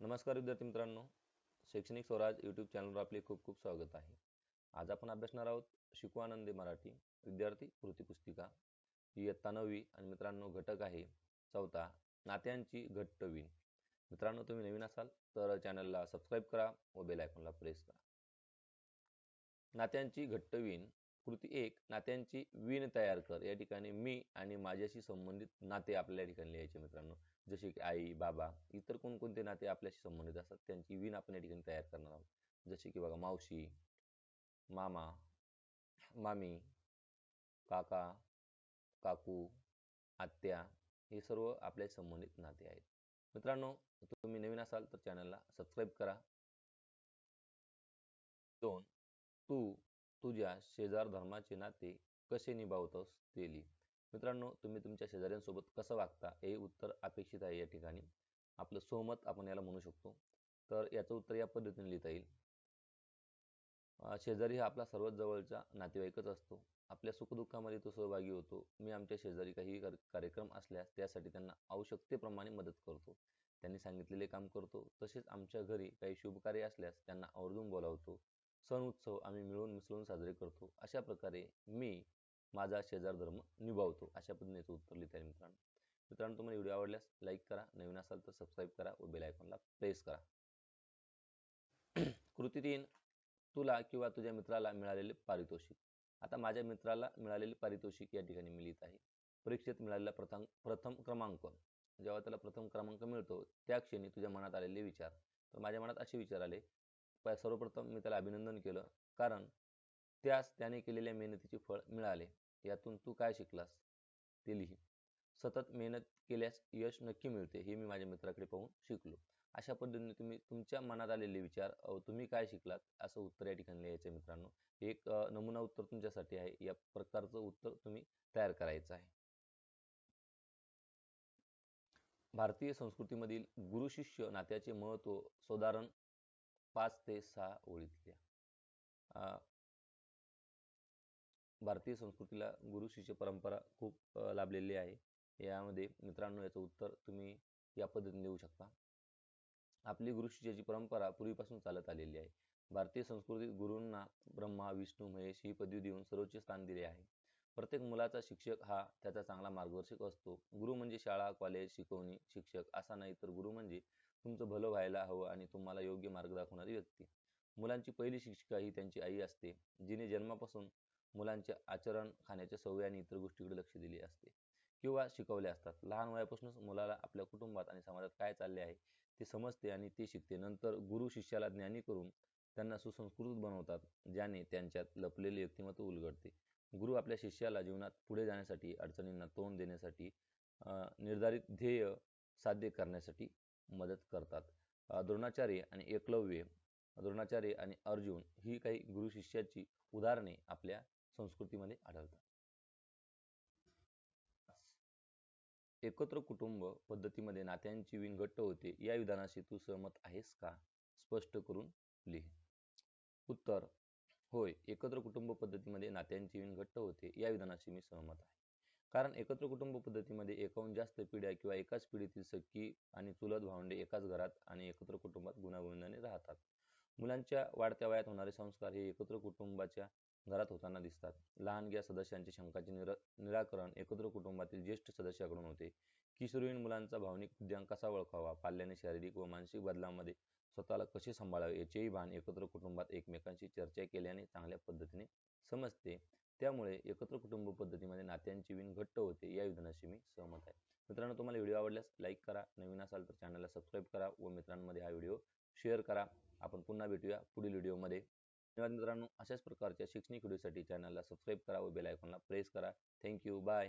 नमस्कार विद्यार्थी मित्रांनो. शैक्षणिक स्वराज यूट्यूब चॅनलवर आपले खूप खूप स्वागत आहे. आज आपण अभ्यासणार आहोत शिकवानंदे मराठी. विद्यार्थी कृती पुस्तिका. ही इयत्ता नववी आणि मित्रांनो घटक आहे. चौथा नात्यांची घट्ट विण मित्रांनो तुम्ही नवीन असाल तर चॅनलला सबस्क्राईब करा व बेल आयकॉनला प्रेस करा. नात्यांची घट्ट विण कृती एक नात्यांची विण तयार कर. या ठिकाणी मी आणि माझ्याशी संबंधित नाते आपल्या ठिकाणी लिहायचे मित्रांनो. जसे की आई बाबा इतर कोणकोणते नाते आपल्याशी संबंधित असतात त्यांची विण आपण या ठिकाणी तयार करणार आहोत. जसे की बघा मावशी मामा मामी काका काकू आत्या हे सर्व आपल्या संबंधित नाते आहेत. मित्रांनो तुम्ही नवीन असाल तर चॅनलला सबस्क्राईब करा. दोन तू तुझ्या शेजार धर्माचे नाते कसे निभावतोस ते लिही. मित्रांनो तुम्ही तुमच्या शेजाऱ्यांसोबत कसं वागता हे उत्तर अपेक्षित आहे या ठिकाणी. आपलं सहमत आपण याला म्हणू शकतो. तर याचं उत्तर या पद्धतीने लिहिता येईल. शेजारी हा आपला सर्वात जवळचा नातेवाईकच असतो. आपल्या सुखदुःखामध्ये तो सहभागी होतो. मी आमच्या शेजारी काही कार्यक्रम असल्यास त्यासाठी त्यांना आवश्यकतेप्रमाणे मदत करतो. त्यांनी सांगितलेले काम करतो. तसेच आमच्या घरी काही शुभकार्य असल्यास त्यांना आवर्जून बोलावतो. सण उत्सव आम्ही मिळून मिसळून साजरे करतो. अशा प्रकारे मी माझा शेजार धर्म निभावतो. अशा पद्धतीने उत्तर लिहिता येईल मित्रांनो. मित्रांनो तुम्हाला व्हिडिओ आवडल्यास लाईक करा. नवीन असाल तर सबस्क्राईब करा व बेल आयकॉनला प्रेस करा. कृती तीन तुला किंवा तुझ्या मित्राला मिळालेले पारितोषिक. आता माझ्या मित्राला मिळालेले पारितोषिक या ठिकाणी मी लिहित आहे. परीक्षेत मिळालेला प्रथम प्रथम क्रमांक. जेव्हा त्याला प्रथम क्रमांक मिळतो त्या क्षणी तुझ्या मनात आलेले विचार. तर माझ्या मनात असे विचार आले सर्वप्रथम मी त्याला अभिनंदन केलं. कारण त्यास त्याने केलेल्या मेहनतीचे फळ मिळाले. यातून तू काय शिकलास? ते लिही. सतत मेहनत केल्यास यश नक्की मिळते हे मी माझ्या मित्राकडे पाहून शिकलो. अशा पद्धतीने तुम्ही तुमच्या मनात आलेले विचार तुम्ही काय शिकलात? असं उत्तर या ठिकाणी लिहायचं मित्रांनो. एक नमुना उत्तर तुमच्यासाठी आहे. या प्रकारचं उत्तर तुम्ही तयार करायचं आहे. भारतीय संस्कृतीमधील गुरु शिष्य नात्याचे महत्त्व साधारण पाच ते सहा ओळीतल्या. भारतीय संस्कृतीला गुरु शिष्य परंपरा खूप लाभलेली आहे. यामध्ये मित्रांनो याचं उत्तर तुम्ही या पद्धतीने देऊ शकता. आपली गुरु शिष्याची परंपरा पूर्वीपासून चालत आलेली आहे. भारतीय संस्कृतीत गुरूंना ब्रह्मा विष्णू महेश ही पदवी देऊन सर्वोच्च स्थान दिले आहे. प्रत्येक मुलाचा शिक्षक हा त्याचा चांगला मार्गदर्शक असतो. गुरु म्हणजे शाळा कॉलेज शिकवणी शिक्षक असा नाही तर गुरु म्हणजे तुमचं भलं व्हायला हवं आणि तुम्हाला योग्य मार्ग दाखवणारी व्यक्ती. मुलांची पहिली शिक्षिका ही त्यांची आई असते जिने जन्मापासून मुलांचे आचरण खाण्याच्या सवयी आणि इतर गोष्टीकडे लक्ष दिले असते किंवा शिकवले असतात. लहान वयापासूनच मुलाला आपल्या कुटुंबात आणि समाजात काय चालले आहे ते समजते आणि ते शिकते. नंतर गुरु शिष्याला ज्ञानी करून त्यांना सुसंस्कृत बनवतात ज्याने त्यांच्यात लपलेले व्यक्तिमत्व उलगडते. गुरु आपल्या शिष्याला जीवनात पुढे जाण्यासाठी अडचणींना तोंड देण्यासाठी निर्धारित ध्येय साध्य करण्यासाठी मदत करतात. द्रोणाचार्य आणि एकलव्य द्रोणाचार्य आणि अर्जुन ही काही गुरु शिष्याची उदाहरणे आपल्या संस्कृतीमध्ये आढळतात. एकत्र कुटुंब पद्धतीमध्ये नात्यांची विण घट्ट होते या विधानाशी तू सहमत आहेस का? स्पष्ट करून लिह. उत्तर होय एकत्र कुटुंब पद्धतीमध्ये नात्यांची विण घट्ट होते या विधानाशी मी सहमत आहे. कारण एकत्र कुटुंब पद्धतीमध्ये एकाहून जास्त पिढ्या किंवा एकाच पिढीतील सख्खी आणि चुलत भावंडे एकाच घरात आणि एकत्र कुटुंबात गुणागोविंदाने राहतात. मुलांच्या वाढत्या वयात होणारे संस्कार हे एकत्र कुटुंबाच्या घरात होताना दिसतात. लहानग्या सदस्यांची शंकाचे निर निराकरण एकत्र कुटुंबातील ज्येष्ठ सदस्याकडून होते. किशोरवयीन मुलांचा भावनिक उद्यांक कसा ओळखावा? पाल्याने शारीरिक व मानसिक बदलामध्ये स्वतःला कसे सांभाळावे? याचेही भान एकत्र कुटुंबात एकमेकांशी चर्चा केल्याने चांगल्या पद्धतीने समजते. त्यामुळे एकत्र कुटुंब पद्धतीमध्ये नात्यांची विण घट्ट होते या विधानाशी मी सहमत आहे. मित्रांनो तुम्हाला व्हिडिओ आवडल्यास लाईक करा नवीन असाल तर चॅनलला सबस्क्राईब करा व मित्रांमध्ये हा व्हिडिओ शेअर करा. आपण पुन्हा भेटूया पुढील व्हिडिओमध्ये. धन्यवाद मित्रांनो. अशाच प्रकारच्या शैक्षणिक व्हिडिओसाठी चॅनलला सबस्क्राईब करा व बेल आयकॉनला प्रेस करा. Thank you bye